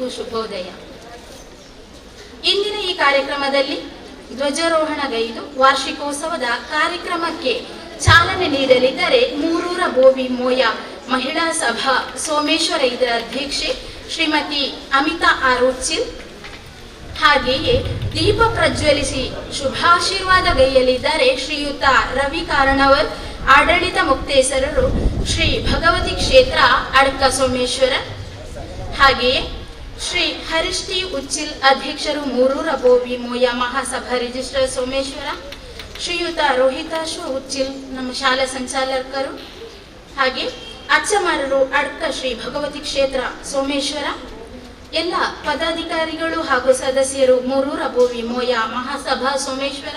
ಎಲ್ಲರಿಗೂ ಶುಭೋದಯ. ಇಂದಿನ ಈ ಕಾರ್ಯಕ್ರಮದಲ್ಲಿ ಧ್ವಜಾರೋಹಣಗೈದು ವಾರ್ಷಿಕೋತ್ಸವದ ಕಾರ್ಯಕ್ರಮಕ್ಕೆ ಚಾಲನೆ ನೀಡಲಿದ್ದಾರೆ ಮೂರೂರ ಬೋವಿ ಮೋಯ ಮಹಿಳಾ ಸಭಾ ಸೋಮೇಶ್ವರ ಇದರ ಅಧ್ಯಕ್ಷೆ ಶ್ರೀಮತಿ ಅಮಿತಾ ಆರೂಚಿಲ್ ಹಾಗೆಯೇ ದೀಪ ಪ್ರಜ್ವಲಿಸಿ ಶುಭಾಶೀರ್ವಾದ ಗೈಯಲಿದ್ದಾರೆ ಶ್ರೀಯುತ ರವಿ ಕಾರಣವರ್, ಆಡಳಿತ ಮುಕ್ತೇಸರರು ಶ್ರೀ ಭಗವತಿ ಕ್ಷೇತ್ರ ಅಡ್ಕ ಸೋಮೇಶ್ವರ. ಹಾಗೆಯೇ ಶ್ರೀ ಹರೀಶ್ ಟಿ ಉಚ್ಚಿಲ್ ಅಧ್ಯಕ್ಷರು ಮೂರೂರ ಬೋವಿ ಮೋಯ ಮಹಾಸಭಾ ರಿಜಿಸ್ಟರ್ ಸೋಮೇಶ್ವರ, ಶ್ರೀಯುತ ರೋಹಿತಾಶ್ವ ಉಚ್ಚಿಲ್, ನಮ್ಮ ಶಾಲಾ ಸಂಚಾಲಕರು, ಹಾಗೆ ಅಚ್ಚಮಾರರು ಅಡ್ಕ ಶ್ರೀ ಭಗವತಿ ಕ್ಷೇತ್ರ ಸೋಮೇಶ್ವರ, ಎಲ್ಲ ಪದಾಧಿಕಾರಿಗಳು ಹಾಗೂ ಸದಸ್ಯರು ಮೂರೂರ ಬೋವಿ ಮೋಯ ಮಹಾಸಭಾ ಸೋಮೇಶ್ವರ,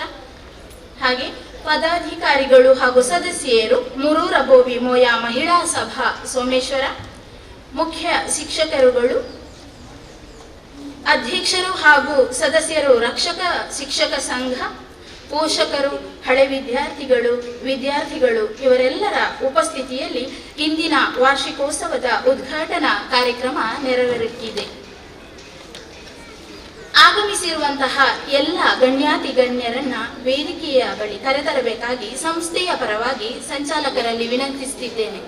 ಹಾಗೆ ಪದಾಧಿಕಾರಿಗಳು ಹಾಗೂ ಸದಸ್ಯರು ಮೂರೂರ ಬೋವಿ ಮೋಯ ಮಹಿಳಾ ಸಭಾ ಸೋಮೇಶ್ವರ, ಮುಖ್ಯ ಶಿಕ್ಷಕರುಗಳು ಅಧ್ಯಕ್ಷರು ಹಾಗೂ ಸದಸ್ಯರು ರಕ್ಷಕ, ಶಿಕ್ಷಕ ಸಂಘ, ಪೋಷಕರು, ಹಳೆ ವಿದ್ಯಾರ್ಥಿಗಳು ವಿದ್ಯಾರ್ಥಿಗಳು ಇವರೆಲ್ಲರ ಉಪಸ್ಥಿತಿಯಲ್ಲಿ ಇಂದಿನ ವಾರ್ಷಿಕೋತ್ಸವದ ಉದ್ಘಾಟನಾ ಕಾರ್ಯಕ್ರಮ ನೆರವೇರುತ್ತಿದೆ. ಆಗಮಿಸಿರುವಂತಹ ಎಲ್ಲ ಗಣ್ಯಾತಿ ಗಣ್ಯರನ್ನ ವೇದಿಕೆಯ ಬಳಿ ಕರೆತರಬೇಕಾಗಿ ಸಂಸ್ಥೆಯ ಪರವಾಗಿ ಸಂಚಾಲಕರಲ್ಲಿ ವಿನಂತಿಸುತ್ತಿದ್ದೇನೆ.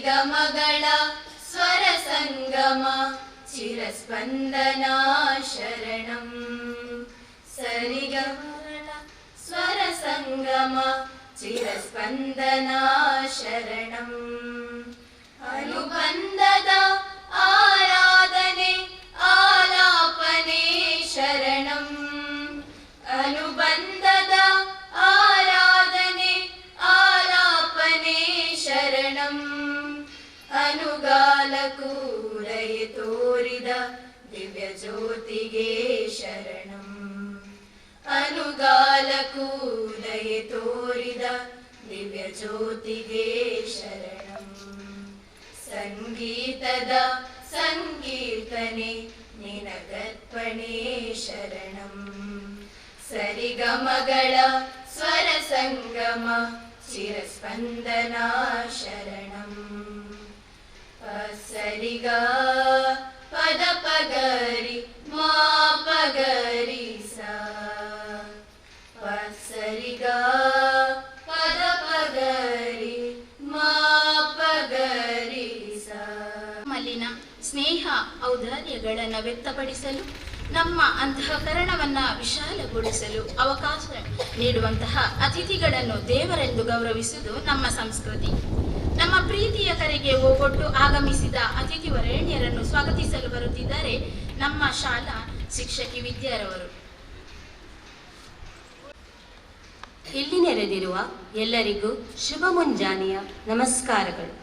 म स्वरसङ्गम चिरस्पन्दना शरणम् सनि गम स्वरसङ्गम चिरस्पन्दना शरणम् अनुबन्ध ತೋರಿದ ದಿವ್ಯ ಜ್ಯೋತಿಗೆ ಶರಣಂ. ಅನುಗಾಲ ಕೂಲಯ ತೋರಿದ ದಿವ್ಯ ಜ್ಯೋತಿಗೆ ಶರಣಂ. ಸಂಗೀತದ ಸಂಕೀರ್ತನೆ ನಿನಗರ್ಪಣೆ ಶರಣಂ. ಸರಿಗಮಗಳ ಸ್ವರ ಸಂಗಮ ಚಿರಸ್ಪಂದನಾ ಶರಣಂ. ಸರಿಗ ಪದ ಮಾ ಪಗರಿ ಸಾ ಪಸರಿಗ ಪದ ಮಾ ಸ್ನೇಹ ಔದಾರ್ಯಗಳನ್ನು ವ್ಯಕ್ತಪಡಿಸಲು, ನಮ್ಮ ಅಂತಃಕರಣವನ್ನ ವಿಶಾಲಗೊಳಿಸಲು ಅವಕಾಶ ನೀಡುವಂತಹ ಅತಿಥಿಗಳನ್ನು ದೇವರೆಂದು ಗೌರವಿಸುವುದು ನಮ್ಮ ಸಂಸ್ಕೃತಿ. ನಮ್ಮ ಪ್ರೀತಿಯ ಕರೆಗೆ ಒಗೊಟ್ಟು ಆಗಮಿಸಿದ ಅತಿಥಿ ವರೇಣ್ಯರನ್ನು ಸ್ವಾಗತಿಸಲು ಬರುತ್ತಿದ್ದಾರೆ ನಮ್ಮ ಶಾಲಾ ಶಿಕ್ಷಕಿ ವಿದ್ಯಾರವರು. ಇಲ್ಲಿ ನೆರೆದಿರುವ ಎಲ್ಲರಿಗೂ ಶುಭ ಮುಂಜಾನೆಯ ನಮಸ್ಕಾರಗಳು.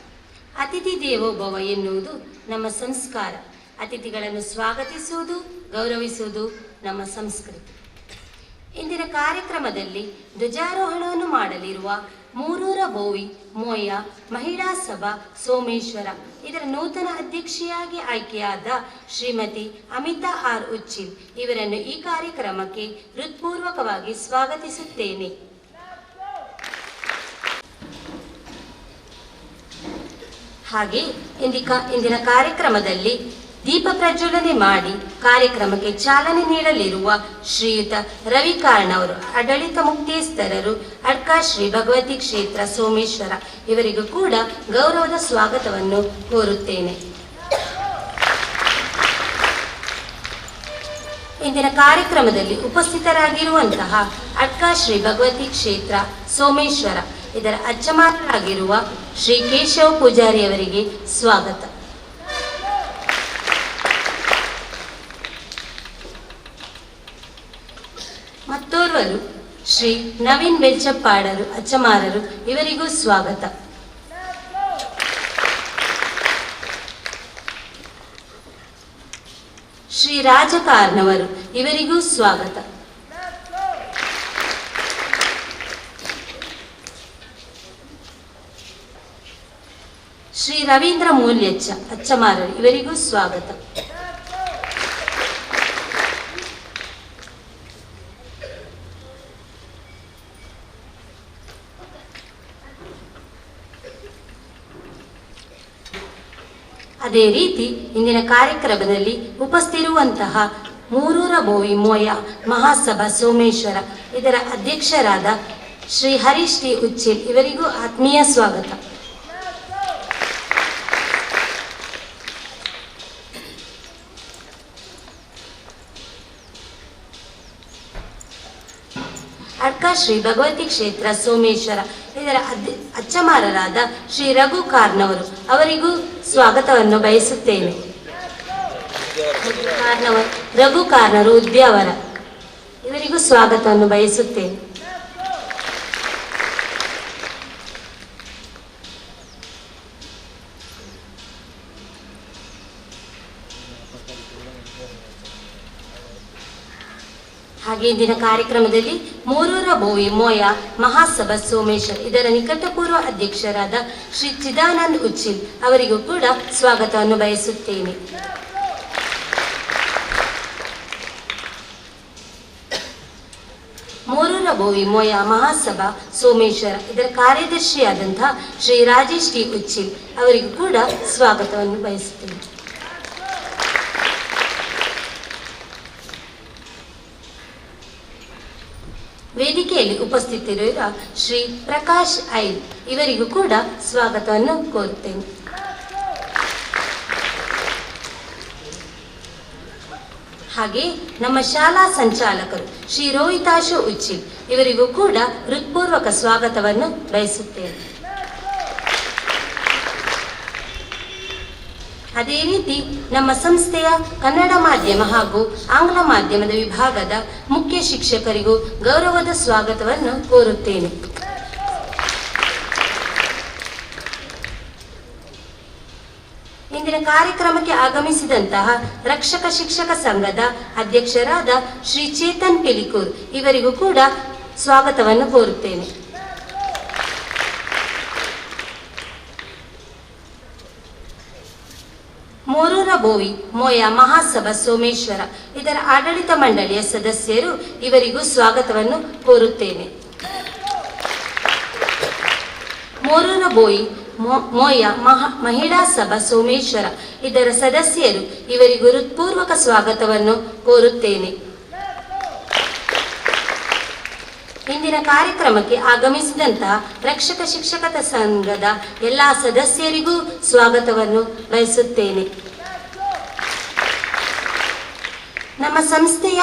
ಅತಿಥಿ ದೇವೋಭವ ಎನ್ನುವುದು ನಮ್ಮ ಸಂಸ್ಕಾರ. ಅತಿಥಿಗಳನ್ನು ಸ್ವಾಗತಿಸುವುದು, ಗೌರವಿಸುವುದು ನಮ್ಮ ಸಂಸ್ಕೃತಿ. ಇಂದಿನ ಕಾರ್ಯಕ್ರಮದಲ್ಲಿ ಧ್ವಜಾರೋಹಣವನ್ನು ಮಾಡಲಿರುವ ಮೂರೂರ ಬೋವಿ, ಮೋಯ, ಮಹಿಳಾ ಸಭಾ, ಸೋಮೇಶ್ವರ. ಇದರ ನೂತನ ಅಧ್ಯಕ್ಷೆಯಾಗಿ ಆಯ್ಕೆಯಾದ ಶ್ರೀಮತಿ ಅಮಿತಾ ಆರ್ ಉಚ್ಚಿಲ್ ಇವರನ್ನು ಈ ಕಾರ್ಯಕ್ರಮಕ್ಕೆ ಹೃತ್ಪೂರ್ವಕವಾಗಿ ಸ್ವಾಗತಿಸುತ್ತೇನೆ. ಹಾಗೆ ಇಂದಿನ ಕಾರ್ಯಕ್ರಮದಲ್ಲಿ ದೀಪ ಪ್ರಜ್ವಲನೆ ಮಾಡಿ ಕಾರ್ಯಕ್ರಮಕ್ಕೆ ಚಾಲನೆ ನೀಡಲಿರುವ ಶ್ರೀಯುತ ರವಿಕಾರ್ಣ ಅವರು ಆಡಳಿತ ಮುಖ್ಯಸ್ಥರರು ಅಡ್ಕ ಶ್ರೀ ಭಗವತಿ ಕ್ಷೇತ್ರ ಸೋಮೇಶ್ವರ. ಇವರಿಗೂ ಕೂಡ ಗೌರವದ ಸ್ವಾಗತವನ್ನು ಕೋರುತ್ತೇನೆ. ಇಂದಿನ ಕಾರ್ಯಕ್ರಮದಲ್ಲಿ ಉಪಸ್ಥಿತರಾಗಿರುವಂತಹ ಅಡ್ಕ ಶ್ರೀ ಭಗವತಿ ಕ್ಷೇತ್ರ ಸೋಮೇಶ್ವರ. ಇದರ ಅಚ್ಚಮಾರರಾಗಿರುವ ಶ್ರೀ ಕೇಶವ ಪೂಜಾರಿ ಅವರಿಗೆ ಸ್ವಾಗತ. ಮತ್ತೋರ್ವರು ಶ್ರೀ ನವೀನ್ ಬೆಚ್ಚಪ್ಪಾಡರು ಅಚ್ಚಮಾರರು, ಇವರಿಗೂ ಸ್ವಾಗತ. ಶ್ರೀ ರಾಜಕಾರ್ನವರು ಇವರಿಗೂ ಸ್ವಾಗತ. ಶ್ರೀ ರವೀಂದ್ರ ಮೂಲ್ಯಚ್ಚ, ಅಚ್ಚಮಾರರು, ಇವರಿಗೂ ಸ್ವಾಗತ. ಅದೇ ರೀತಿ ಇಂದಿನ ಕಾರ್ಯಕ್ರಮದಲ್ಲಿ ಉಪಸ್ಥಿರುವಂತಹ ಮೂರೂರ ಭೋವಿ ಮೋಯ ಮಹಾಸಭಾ ಸೋಮೇಶ್ವರ, ಇದರ ಅಧ್ಯಕ್ಷರಾದ ಶ್ರೀ ಹರೀಶ್ ಶ್ರೀ ಉಚ್ಚಿಲ್ ಇವರಿಗೂ ಆತ್ಮೀಯ ಸ್ವಾಗತ. ಅಡ್ಕ ಶ್ರೀ ಭಗವತಿ ಕ್ಷೇತ್ರ ಸೋಮೇಶ್ವರ ಇದರ ಅಚ್ಚಮಾರರಾದ ಶ್ರೀ ರಘು ಕಾರ್ನವರು ಅವರಿಗೂ ಸ್ವಾಗತವನ್ನು ಬಯಸುತ್ತೇನೆ. ರಘು ಕಾರ್ನರು ಉದ್ಯಾವರ. ಇವರಿಗೂ ಸ್ವಾಗತವನ್ನು ಬಯಸುತ್ತೇನೆ. ಹಾಗೆ ಇಂದಿನ ಕಾರ್ಯಕ್ರಮದಲ್ಲಿ ಮೂರೂರ ಬೋವಿ, ಮೋಯ, ಮಹಾಸಭಾ ಸೋಮೇಶ್ವರ್, ಇದರ ನಿಕಟಪೂರ್ವ ಅಧ್ಯಕ್ಷರಾದ ಶ್ರೀ ಚಿದಾನಂದ್ ಉಚ್ಚಿಲ್ ಅವರಿಗೂ ಕೂಡ ಸ್ವಾಗತವನ್ನು ಬಯಸುತ್ತೇನೆ. ಮೂರೂರ ಬೋವಿ, ಮೋಯ, ಮಹಾಸಭಾ ಸೋಮೇಶ್ವರ, ಇದರ ಕಾರ್ಯದರ್ಶಿಯಾದಂತಹ ಶ್ರೀ ರಾಜೇಶ್ ಟಿ ಉಚ್ಚಿಲ್ ಅವರಿಗೂ ಕೂಡ ಸ್ವಾಗತವನ್ನು ಬಯಸುತ್ತೇನೆ. ವೇದಿಕೆಯಲ್ಲಿ ಉಪಸ್ಥಿತರಿರುವ ಶ್ರೀ ಪ್ರಕಾಶ್ ಐಲ್ ಇವರಿಗೂ ಕೂಡ ಸ್ವಾಗತವನ್ನು ಕೋರುತ್ತೇನೆ. ಹಾಗೆ ನಮ್ಮ ಶಾಲಾ ಸಂಚಾಲಕರು ಶ್ರೀ ರೋಹಿತಾಶು ಉಚ್ಚಿಲ್ ಇವರಿಗೂ ಕೂಡ ಹೃತ್ಪೂರ್ವಕ ಸ್ವಾಗತವನ್ನು ಬಯಸುತ್ತೇನೆ. ಅದೇ ರೀತಿ ನಮ್ಮ ಸಂಸ್ಥೆಯ ಕನ್ನಡ ಮಾಧ್ಯಮ ಹಾಗೂ ಆಂಗ್ಲ ಮಾಧ್ಯಮದ ವಿಭಾಗದ ಮುಖ್ಯ ಶಿಕ್ಷಕರಿಗೂ ಗೌರವದ ಸ್ವಾಗತವನ್ನು ಕೋರುತ್ತೇನೆ. ಇಂದಿನ ಕಾರ್ಯಕ್ರಮಕ್ಕೆ ಆಗಮಿಸಿದಂತಹ ರಕ್ಷಕ ಶಿಕ್ಷಕ ಸಂಘದ ಅಧ್ಯಕ್ಷರಾದ ಶ್ರೀ ಚೇತನ್ ಪಿಲಿಕೂರ್ ಇವರಿಗೂ ಕೂಡ ಸ್ವಾಗತವನ್ನು ಕೋರುತ್ತೇನೆ. ಮೂರೂರ ಬೋವಿ, ಮೋಯ ಮಹಾಸಭಾ ಸೋಮೇಶ್ವರ, ಇದರ ಆಡಳಿತ ಮಂಡಳಿಯ ಸದಸ್ಯರು ಇವರಿಗೂ ಸ್ವಾಗತವನ್ನು ಕೋರುತ್ತೇನೆ. ಮೂರೂರ ಬೋಯಿ ಮೋಯ ಮಹಾ, ಮಹಿಳಾ ಸಭಾ ಸೋಮೇಶ್ವರ, ಇದರ ಸದಸ್ಯರು ಇವರಿಗೂ ಹೃತ್ಪೂರ್ವಕ ಸ್ವಾಗತವನ್ನು ಕೋರುತ್ತೇನೆ. ಇಂದಿನ ಕಾರ್ಯಕ್ರಮಕ್ಕೆ ಆಗಮಿಸಿದಂತಹ ರಕ್ಷಕ ಶಿಕ್ಷಕ ಸಂಘದ ಎಲ್ಲ ಸದಸ್ಯರಿಗೂ ಸ್ವಾಗತವನ್ನು ಬಯಸುತ್ತೇನೆ. ನಮ್ಮ ಸಂಸ್ಥೆಯ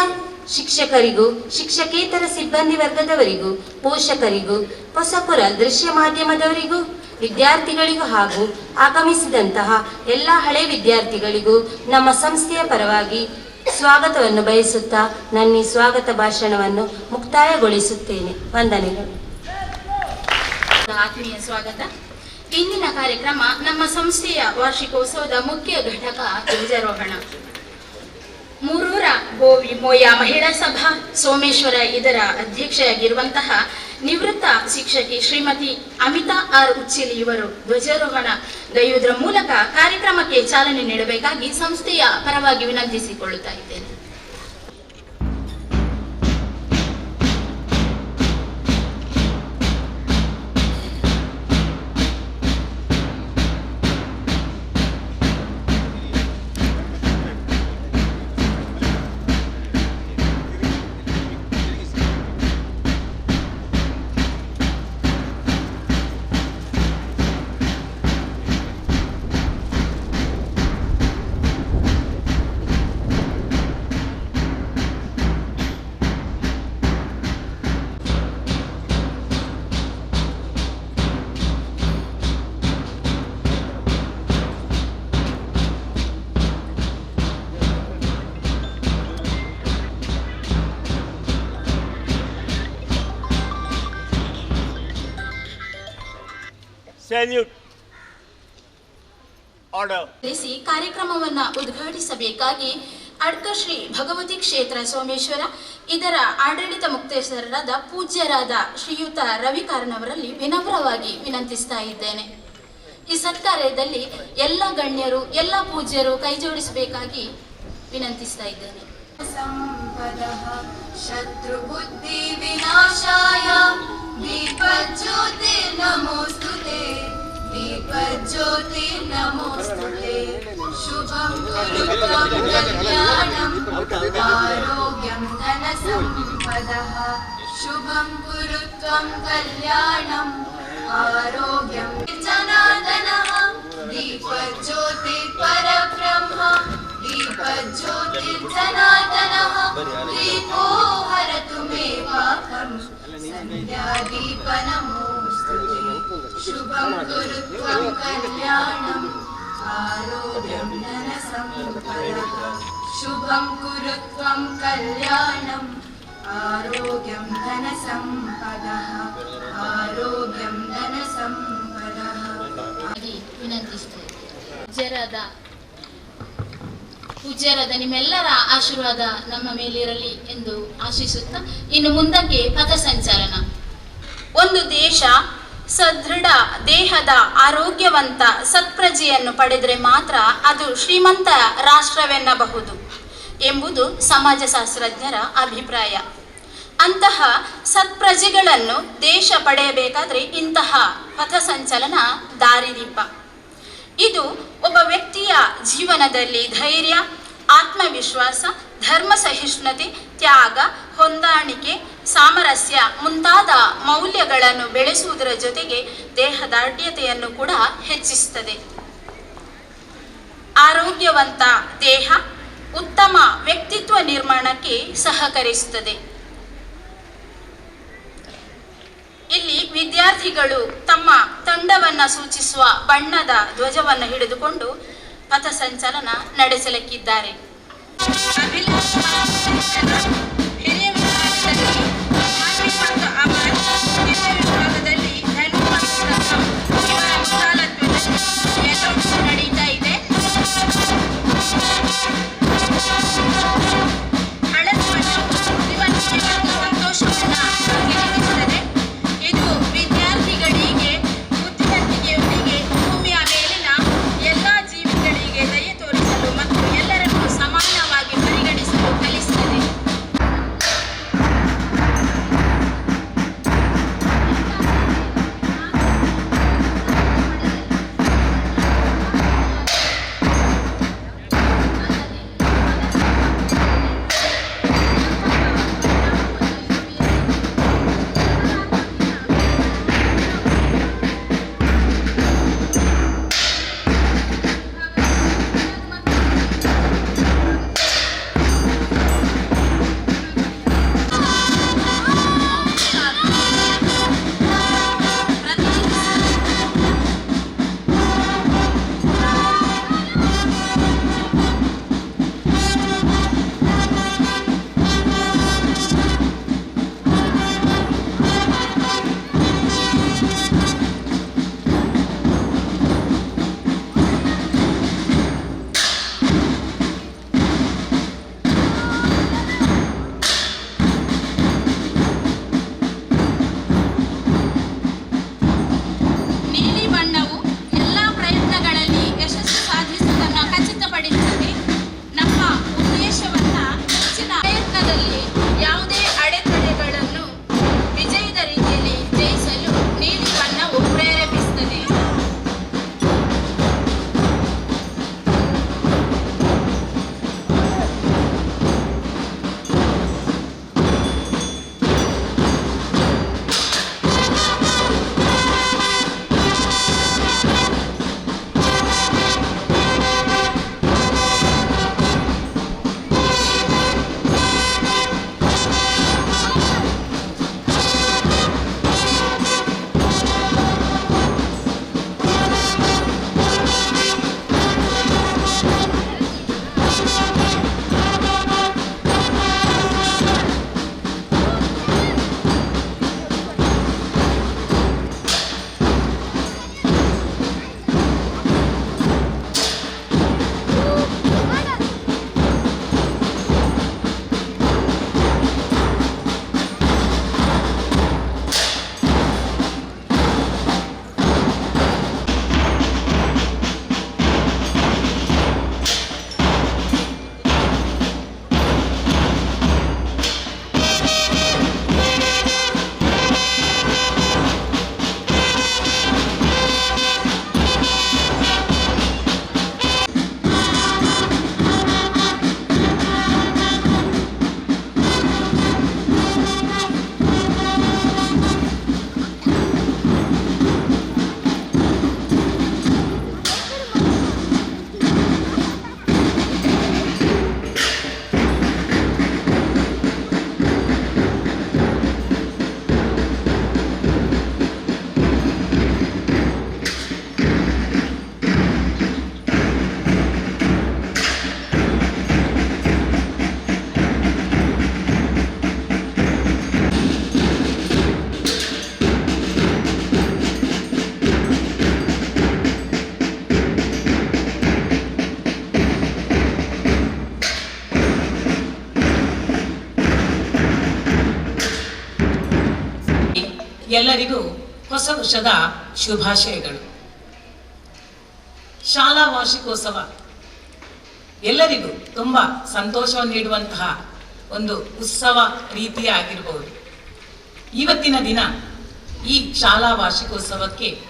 ಶಿಕ್ಷಕರಿಗೂ, ಶಿಕ್ಷಕೇತರ ಸಿಬ್ಬಂದಿ ವರ್ಗದವರಿಗೂ, ಪೋಷಕರಿಗೂ ಹೊಸಪುರ ದೃಶ್ಯ ಮಾಧ್ಯಮದವರಿಗೂ, ವಿದ್ಯಾರ್ಥಿಗಳಿಗೂ ಹಾಗೂ ಆಗಮಿಸಿದಂತಹ ಎಲ್ಲ ಹಳೆ ವಿದ್ಯಾರ್ಥಿಗಳಿಗೂ ನಮ್ಮ ಸಂಸ್ಥೆಯ ಪರವಾಗಿ ಸ್ವಾಗತವನ್ನು ಬಯಸುತ್ತಾ ನನ್ನ ಸ್ವಾಗತ ಭಾಷಣವನ್ನು ಮುಕ್ತಾಯಗೊಳಿಸುತ್ತೇನೆ. ವಂದನೆಗಳು. ಆತ್ಮೀಯ ಸ್ವಾಗತ. ಇಂದಿನ ಕಾರ್ಯಕ್ರಮ ನಮ್ಮ ಸಂಸ್ಥೆಯ ವಾರ್ಷಿಕೋತ್ಸವದ ಮುಖ್ಯ ಘಟಕ ಧ್ವಜಾರೋಹಣ. ಮೂರೂರ ಗೋವಿ ಮೋಯ ಮಹಿಳಾ ಸಭಾ ಸೋಮೇಶ್ವರ ಇದರ ಅಧ್ಯಕ್ಷೆಯಾಗಿರುವಂತಹ ನಿವೃತ್ತ ಶಿಕ್ಷಕಿ ಶ್ರೀಮತಿ ಅಮಿತಾ ಆರ್ ಉಚ್ಚಿಲಿ ಇವರು ಧ್ವಜಾರೋಹಣ ಗೈಯುವುದರ ಮೂಲಕ ಕಾರ್ಯಕ್ರಮಕ್ಕೆ ಚಾಲನೆ ನೀಡಬೇಕಾಗಿ ಸಂಸ್ಥೆಯ ಪರವಾಗಿ ವಿನಂತಿಸಿಕೊಳ್ಳುತ್ತಾ ಇದ್ದೇನೆ. ವೆನ್ಯೂ ಕಾರ್ಯಕ್ರಮವನ್ನ ಉದ್ಘಾಟಿಸಬೇಕಾಗಿ ಅಡ್ಕ ಶ್ರೀ ಭಗವತಿ ಕ್ಷೇತ್ರ ಸೋಮೇಶ್ವರ ಇದರ ಆಡಳಿತ ಮುಕ್ತೇಶ್ವರರಾದ ಪೂಜ್ಯರಾದ ಶ್ರೀಯುತ ರವಿಕಾರನವರಲ್ಲಿ ವಿನಮ್ರವಾಗಿ ವಿನಂತಿಸ್ತಾ ಇದ್ದೇನೆ. ಈ ಸತ್ಕಾರ್ಯದಲ್ಲಿ ಎಲ್ಲ ಗಣ್ಯರು ಎಲ್ಲ ಪೂಜ್ಯರು ಕೈಜೋಡಿಸಬೇಕಾಗಿ ವಿನಂತಿಸ್ತಾ ಇದ್ದೇನೆ. ಶತ್ರು ಬುದ್ಧಿ ವಿನಾಶಾಯ दीपज्योति नमोस्तुते। दीपज्योति नमोस्तुते। शुभं गुरुत्वं कल्याणं आरोग्यं धनसम्पदः। शुभं गुरुत्वं कल्याणम् आरोग्यम जनार्दनः। दीपज्योति परब्रह्म दीपज्योतिर्जनार्दनः दीपो हरतु मे पापम्। शुभं कुरु त्वं कल्याणम् आरोग्यं धनसम्पदः शुभं कुरुत्वं कल्याणम् आरोग्यं धनसम्पदः आरोग्यं धनसम्पदः विनन्तिर ಪೂಜ್ಯರಾದ ನಿಮ್ಮೆಲ್ಲರ ಆಶೀರ್ವಾದ ನಮ್ಮ ಮೇಲಿರಲಿ ಎಂದು ಆಶಿಸುತ್ತಾ ಇನ್ನು ಮುಂದಕ್ಕೆ ಪಥಸಂಚಲನ ಒಂದು ದೇಶ ಸದೃಢ, ದೇಹದ ಆರೋಗ್ಯವಂತ ಸತ್ಪ್ರಜೆಯನ್ನು ಪಡೆದರೆ ಮಾತ್ರ ಅದು ಶ್ರೀಮಂತ ರಾಷ್ಟ್ರವೆನ್ನಬಹುದು ಎಂಬುದು ಸಮಾಜಶಾಸ್ತ್ರಜ್ಞರ ಅಭಿಪ್ರಾಯ. ಅಂತಹ ಸತ್ಪ್ರಜೆಗಳನ್ನು ದೇಶ ಪಡೆಯಬೇಕಾದರೆ ಇಂತಹ ಪಥಸಂಚಲನ ದಾರಿದೀಪ. ಇದು ಒಬ್ಬ ವ್ಯಕ್ತಿಯ ಜೀವನದಲ್ಲಿ ಧೈರ್ಯ, ಆತ್ಮವಿಶ್ವಾಸ, ಧರ್ಮ ಸಹಿಷ್ಣುತೆ, ತ್ಯಾಗ, ಹೊಂದಾಣಿಕೆ, ಸಾಮರಸ್ಯ ಮುಂತಾದ ಮೌಲ್ಯಗಳನ್ನು ಬೆಳೆಸುವುದರ ಜೊತೆಗೆ ದೇಹದಾರ್ಢ್ಯತೆಯನ್ನು ಕೂಡ ಹೆಚ್ಚಿಸುತ್ತದೆ. ಆರೋಗ್ಯವಂತ ದೇಹ ಉತ್ತಮ ವ್ಯಕ್ತಿತ್ವ ನಿರ್ಮಾಣಕ್ಕೆ ಸಹಕರಿಸುತ್ತದೆ. ಇಲ್ಲಿ ವಿದ್ಯಾರ್ಥಿಗಳು ತಮ್ಮ ತಂಡವನ್ನ ಸೂಚಿಸುವ ಬಣ್ಣದ ಧ್ವಜವನ್ನು ಹಿಡಿದುಕೊಂಡು ಪಥಸಂಚಲನ ನಡೆಸಲಿಕ್ಕಿದ್ದಾರೆ. ಎಲ್ಲರಿಗೂ ಹೊಸ ವರ್ಷದ ಶುಭಾಶಯಗಳು. ಶಾಲಾ ವಾರ್ಷಿಕೋತ್ಸವ. ಎಲ್ಲರಿಗೂ ತುಂಬ ಸಂತೋಷವನ್ನು ನೀಡುವಂತಹ ಒಂದು ಉತ್ಸವ ರೀತಿಯ ಆಗಿರಬಹುದು ಇವತ್ತಿನ ದಿನ ಈ ಶಾಲಾ ವಾರ್ಷಿಕೋತ್ಸವಕ್ಕೆ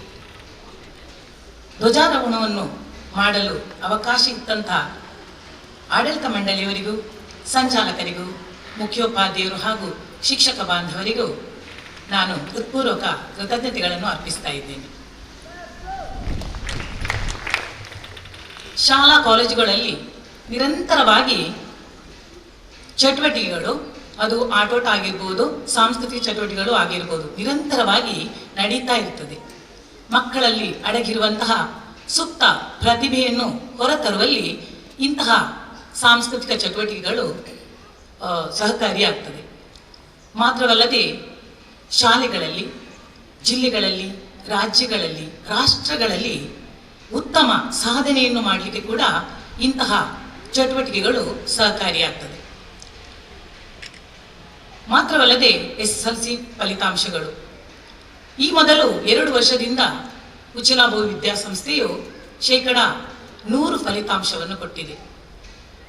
ಧ್ವಜಾರೋಹಣವನ್ನು ಮಾಡಲು ಅವಕಾಶ ಇತ್ತಂತಹ ಆಡಳಿತ ಮಂಡಳಿಯವರಿಗೂ, ಸಂಚಾಲಕರಿಗೂ, ಮುಖ್ಯೋಪಾಧ್ಯಾಯರು ಹಾಗೂ ಶಿಕ್ಷಕ ಬಾಂಧವರಿಗೂ ನಾನು ಹೃತ್ಪೂರ್ವಕ ಕೃತಜ್ಞತೆಗಳನ್ನು ಅರ್ಪಿಸ್ತಾ ಇದ್ದೇನೆ. ಶಾಲಾ ಕಾಲೇಜುಗಳಲ್ಲಿ ನಿರಂತರವಾಗಿ ಚಟುವಟಿಕೆಗಳು, ಅದು ಆಟೋಟ ಆಗಿರ್ಬೋದು, ಸಾಂಸ್ಕೃತಿಕ ಚಟುವಟಿಕೆಗಳು ಆಗಿರ್ಬೋದು, ನಿರಂತರವಾಗಿ ನಡೀತಾ ಇರ್ತದೆ ಮಕ್ಕಳಲ್ಲಿ ಅಡಗಿರುವಂತಹ ಸುಪ್ತ ಪ್ರತಿಭೆಯನ್ನು ಹೊರತರುವಲ್ಲಿ ಇಂತಹ ಸಾಂಸ್ಕೃತಿಕ ಚಟುವಟಿಕೆಗಳು ಸಹಕಾರಿಯಾಗ್ತದೆ. ಮಾತ್ರವಲ್ಲದೆ ಶಾಲೆಗಳಲ್ಲಿ, ಜಿಲ್ಲೆಗಳಲ್ಲಿ, ರಾಜ್ಯಗಳಲ್ಲಿ, ರಾಷ್ಟ್ರಗಳಲ್ಲಿ ಉತ್ತಮ ಸಾಧನೆಯನ್ನು ಮಾಡಲಿಕ್ಕೆ ಕೂಡ ಇಂತಹ ಚಟುವಟಿಕೆಗಳು ಸಹಕಾರಿಯಾಗ್ತದೆ. ಮಾತ್ರವಲ್ಲದೆ ಎಸ್ ಎಲ್ ಸಿ ಫಲಿತಾಂಶಗಳು. ಈ ಮೊದಲು ಎರಡು ವರ್ಷದಿಂದ ಉಚಿಲಾಬು ವಿದ್ಯಾಸಂಸ್ಥೆಯು ಶೇಕಡ ನೂರು ಫಲಿತಾಂಶವನ್ನು ಕೊಟ್ಟಿದೆ.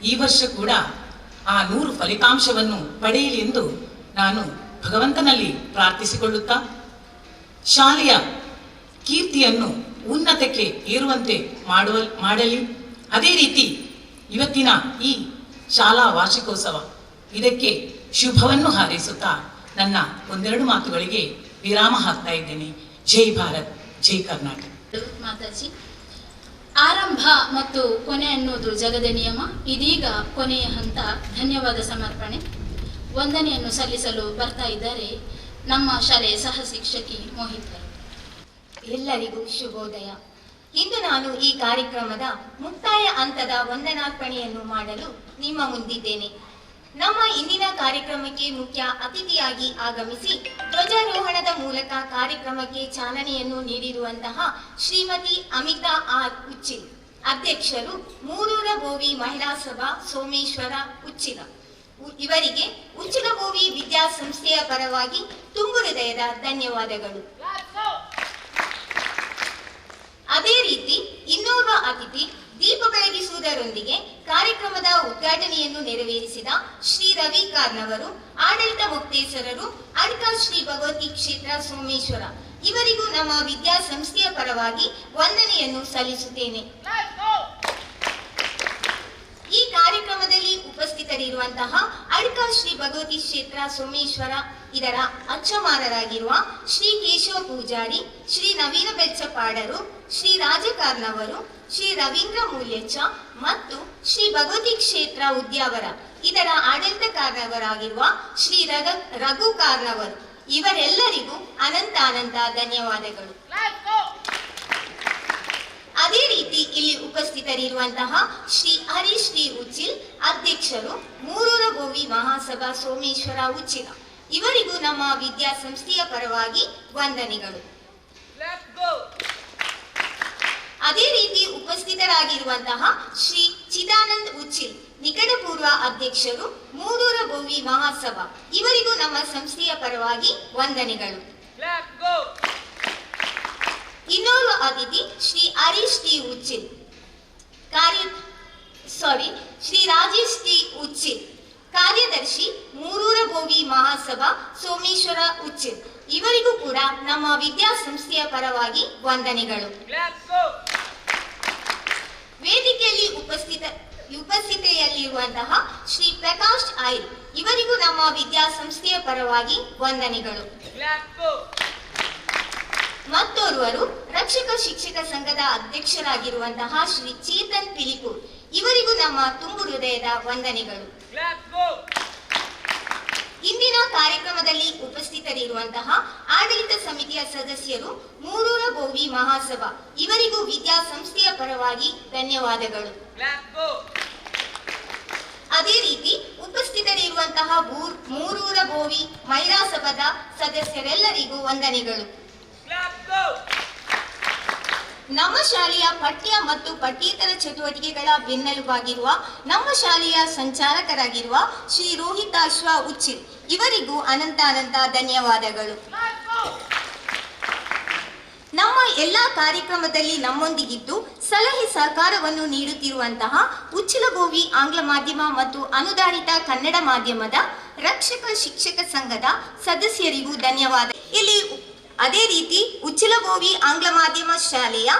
ಈ ವರ್ಷ ಕೂಡ ಆ ನೂರು ಫಲಿತಾಂಶವನ್ನು ಪಡೆಯಲಿ ಎಂದು ನಾನು ಭಗವಂತನಲ್ಲಿ ಪ್ರಾರ್ಥಿಸಿಕೊಳ್ಳುತ್ತಾ ಶಾಲೆಯ ಕೀರ್ತಿಯನ್ನು ಉನ್ನತಕ್ಕೆ ಏರುವಂತೆ ಮಾಡುವ ಮಾಡಲಿ. ಅದೇ ರೀತಿ ಇವತ್ತಿನ ಈ ಶಾಲಾ ವಾರ್ಷಿಕೋತ್ಸವ ಇದಕ್ಕೆ ಶುಭವನ್ನು ಹಾರೈಸುತ್ತಾ ನನ್ನ ಒಂದೆರಡು ಮಾತುಗಳಿಗೆ ವಿರಾಮ ಹಾಕ್ತಾ ಇದ್ದೇನೆ. ಜೈ ಭಾರತ್, ಜೈ ಕರ್ನಾಟಕ. ಮಾತಾಜಿ, ಆರಂಭ ಮತ್ತು ಕೊನೆ ಅನ್ನೋದು ಜಗದ ನಿಯಮ, ಇದೀಗ ಕೊನೆಯ ಹಂತ ಧನ್ಯವಾದ ಸಮರ್ಪಣೆ. ವಂದನೆಯನ್ನು ಸಲ್ಲಿಸಲು ಬರ್ತಾ ಇದ್ದಾರೆ ನಮ್ಮ ಶಾಲೆಯ ಸಹ ಶಿಕ್ಷಕಿ ಮೋಹಿತರು ಎಲ್ಲರಿಗೂ ಶುಭೋದಯ. ಇಂದು ನಾನು ಈ ಕಾರ್ಯಕ್ರಮದ ಮುಕ್ತಾಯ ಹಂತದ ವಂದನಾರ್ಪಣೆಯನ್ನು ಮಾಡಲು ನಿಮ್ಮ ಮುಂದಿದ್ದೇನೆ. ನಮ್ಮ ಇಂದಿನ ಕಾರ್ಯಕ್ರಮಕ್ಕೆ ಮುಖ್ಯ ಅತಿಥಿಯಾಗಿ ಆಗಮಿಸಿ ಧ್ವಜಾರೋಹಣದ ಮೂಲಕ ಕಾರ್ಯಕ್ರಮಕ್ಕೆ ಚಾಲನೆಯನ್ನು ನೀಡಿರುವಂತಹ ಶ್ರೀಮತಿ ಅಮಿತಾ ಆರ್ ಉಚ್ಚಿಲ್, ಅಧ್ಯಕ್ಷರು ಮೂರೂರ ಬೋವಿ ಮಹಿಳಾ ಸಭಾ ಸೋಮೇಶ್ವರ ಉಚ್ಚಿಲ. ಇವರಿಗೆ ಉಚಿತ ಭೂಮಿ ವಿದ್ಯಾಸಂಸ್ಥೆಯ ಪರವಾಗಿ ತುಂಬು ಹೃದಯದ ಧನ್ಯವಾದಗಳು. ಅದೇ ರೀತಿ ಇನ್ನೋರ್ವ ಅತಿಥಿ ದೀಪ ಬೆಳಗಿಸುವುದರೊಂದಿಗೆ ಕಾರ್ಯಕ್ರಮದ ಉದ್ಘಾಟನೆಯನ್ನು ನೆರವೇರಿಸಿದ ಶ್ರೀ ರವಿ ಕಾರ್ನವರು, ಆಡಳಿತ ಮುಕ್ತೇಶ್ವರರು ಅಡ್ಕ ಶ್ರೀ ಭಗವತಿ ಕ್ಷೇತ್ರ ಸೋಮೇಶ್ವರ. ಇವರಿಗೂ ನಮ್ಮ ವಿದ್ಯಾಸಂಸ್ಥೆಯ ಪರವಾಗಿ ವಂದನೆಯನ್ನು ಸಲ್ಲಿಸುತ್ತೇನೆ. ಈ ಕಾರ್ಯಕ್ರಮದಲ್ಲಿ ಉಪಸ್ಥಿತರಿರುವಂತಹ ಅಡ್ಕ ಶ್ರೀ ಭಗವತಿ ಕ್ಷೇತ್ರ ಸೋಮೇಶ್ವರ, ಇದರ ಅಚ್ಚಮಾರರಾಗಿರುವ ಶ್ರೀ ಕೇಶವ ಪೂಜಾರಿ, ಶ್ರೀ ನವೀನ ಬೆಚ್ಚಪಾಡರು, ಶ್ರೀ ರಾಜಕಾರ್ನವರು ಶ್ರೀ ರವೀಂದ್ರ ಮೂಲ್ಯಚ್ಚ ಮತ್ತು ಶ್ರೀ ಭಗವತಿ ಕ್ಷೇತ್ರ ಉದ್ಯಾವರ, ಇದರ ಆಡಳಿತಕಾರರಾಗಿರುವ ಶ್ರೀ ರಘು ರಘು ಕಾರ್ನವರು ಇವರೆಲ್ಲರಿಗೂ ಅನಂತ ಅನಂತ ಧನ್ಯವಾದಗಳು. ಅದೇ ರೀತಿ ಇಲ್ಲಿ ಉಪಸ್ಥಿತರಿರುವಂತಹ ಶ್ರೀ ಹರೀಶ್ ಟಿ ಉಚ್ಚಿಲ್ ಅಧ್ಯಕ್ಷರು ಮೂರೂರ ಗೋವಿ ಮಹಾಸಭಾ ಸೋಮೇಶ್ವರ ಉಚ್ಚಿಲ ಇವರಿಗೂ ನಮ್ಮ ವಿದ್ಯಾಸಂಸ್ಥೆಯ ಪರವಾಗಿ ವಂದನೆಗಳು. ಅದೇ ರೀತಿ ಉಪಸ್ಥಿತರಾಗಿರುವಂತಹ ಶ್ರೀ ಚಿದಾನಂದ್ ಉಚ್ಚಿಲ್ ನಿಕಟಪೂರ್ವ ಅಧ್ಯಕ್ಷರು ಮೂರೂರ ಗೋವಿ ಮಹಾಸಭಾ. ಇವರಿಗೂ ನಮ್ಮ ಸಂಸ್ಥೆಯ ಪರವಾಗಿ ವಂದನೆಗಳು. ಇನ್ನೋರ್ವ ಅತಿಥಿ ಶ್ರೀ ಹರೀಶ್ ಟಿ ಉಚ್ಚಿನ್ ಕಾರ್ಯ ಸಾರಿ ಶ್ರೀ ರಾಜೇಶ್ ಟಿ ಉಚ್ಚಿಲ್ ಕಾರ್ಯದರ್ಶಿ ಮೂರೂರ ಭೋಗಿ ಮಹಾಸಭಾ ಸೋಮೇಶ್ವರ ಉಚ್ಚಿಲ್ ಇವರಿಗೂ ಕೂಡ ನಮ್ಮ ವಿದ್ಯಾಸಂಸ್ಥೆಯ ಪರವಾಗಿ ವಂದನೆಗಳು. ವೇದಿಕೆಯಲ್ಲಿ ಉಪಸ್ಥಿತ, ಉಪಸ್ಥಿತಿಯಲ್ಲಿರುವಂತಹ ಶ್ರೀ ಪ್ರಕಾಶ್ ಐರ್ ಇವರಿಗೂ ನಮ್ಮ ವಿದ್ಯಾಸಂಸ್ಥೆಯ ಪರವಾಗಿ ವಂದನೆಗಳು. ಮತ್ತೋರ್ವರು ರಕ್ಷಕ ಶಿಕ್ಷಕ ಸಂಘದ ಅಧ್ಯಕ್ಷರಾಗಿರುವಂತಹ ಶ್ರೀ ಚೇತನ್ ಪಿಲಿಕೂರ್. ಇವರಿಗೂ ನಮ್ಮ ತುಂಬು ಹೃದಯದ ವಂದನೆಗಳು. ಇಂದಿನ ಕಾರ್ಯಕ್ರಮದಲ್ಲಿ ಉಪಸ್ಥಿತರಿರುವಂತಹ ಆಡಳಿತ ಸಮಿತಿಯ ಸದಸ್ಯರು ಮೂರೂರ ಗೋವಿ ಮಹಾಸಭಾ. ಇವರಿಗೂ ವಿದ್ಯಾಸಂಸ್ಥೆಯ ಪರವಾಗಿ ಧನ್ಯವಾದಗಳು. ಅದೇ ರೀತಿ ಉಪಸ್ಥಿತರಿರುವಂತಹ ಮೂರೂರ ಗೋವಿ ಮಹಿಳಾ ಸಭಾದ ಸದಸ್ಯರೆಲ್ಲರಿಗೂ ವಂದನೆಗಳು. ನಮ್ಮ ಶಾಲೆಯ ಪಠ್ಯ ಮತ್ತು ಪಠ್ಯೇತರ ಚಟುವಟಿಕೆಗಳ ಬೆನ್ನೆಲುಬಾಗಿರುವ, ನಮ್ಮ ಶಾಲೆಯ ಸಂಚಾಲಕರಾಗಿರುವ ಶ್ರೀ ರೋಹಿತಾಶ್ವ ಉಚ್ಚಿಲ್. ಇವರಿಗೂ ಅನಂತ ಅನಂತ ಧನ್ಯವಾದಗಳು. ನಮ್ಮ ಎಲ್ಲ ಕಾರ್ಯಕ್ರಮದಲ್ಲಿ ನಮ್ಮೊಂದಿಗಿದ್ದು ಸಲಹೆ ಸಹಕಾರವನ್ನು ನೀಡುತ್ತಿರುವಂತಹ ಉಚ್ಚಿಲಗೋವಿ ಆಂಗ್ಲ ಮಾಧ್ಯಮ ಮತ್ತು ಅನುದಾನಿತ ಕನ್ನಡ ಮಾಧ್ಯಮದ ರಕ್ಷಕ ಶಿಕ್ಷಕ ಸಂಘದ ಸದಸ್ಯರಿಗೂ ಧನ್ಯವಾದ. ಇಲ್ಲಿ ಅದೇ ರೀತಿ ಉಚ್ಚಿಲಗೋವಿ ಆಂಗ್ಲ ಮಾಧ್ಯಮ ಶಾಲೆಯ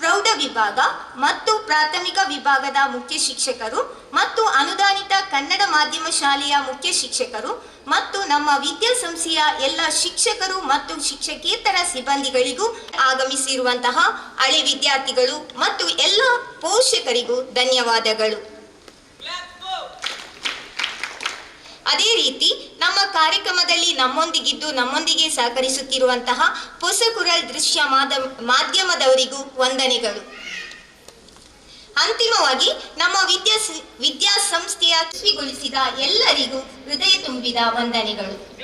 ಪ್ರೌಢ ವಿಭಾಗ ಮತ್ತು ಪ್ರಾಥಮಿಕ ವಿಭಾಗದ ಮುಖ್ಯ ಶಿಕ್ಷಕರು ಮತ್ತು ಅನುದಾನಿತ ಕನ್ನಡ ಮಾಧ್ಯಮ ಶಾಲೆಯ ಮುಖ್ಯ ಶಿಕ್ಷಕರು ಮತ್ತು ನಮ್ಮ ವಿದ್ಯಾಸಂಸ್ಥೆಯ ಎಲ್ಲ ಶಿಕ್ಷಕರು ಮತ್ತು ಶಿಕ್ಷಕೇತರ ಸಿಬ್ಬಂದಿಗಳಿಗೂ ಆಗಮಿಸಿರುವಂತಹ ಹಳೆ ವಿದ್ಯಾರ್ಥಿಗಳು ಮತ್ತು ಎಲ್ಲ ಪೋಷಕರಿಗೂ ಧನ್ಯವಾದಗಳು. ಅದೇ ರೀತಿ ನಮ್ಮ ಕಾರ್ಯಕ್ರಮದಲ್ಲಿ ನಮ್ಮೊಂದಿಗಿದ್ದು ನಮ್ಮೊಂದಿಗೆ ಸಹಕರಿಸುತ್ತಿರುವಂತಹ ಹೊಸಕುರಲ್ ದೃಶ್ಯ ಮಾದ- ಮಾಧ್ಯಮದವರಿಗೂ ವಂದನೆಗಳು. ಅಂತಿಮವಾಗಿ ನಮ್ಮ ವಿದ್ಯಾ ವಿದ್ಯಾಸಂಸ್ಥೆಯ ಯಶಸ್ವಿಗೊಳಿಸಿದ ಎಲ್ಲರಿಗೂ ಹೃದಯ ತುಂಬಿದ ವಂದನೆಗಳು.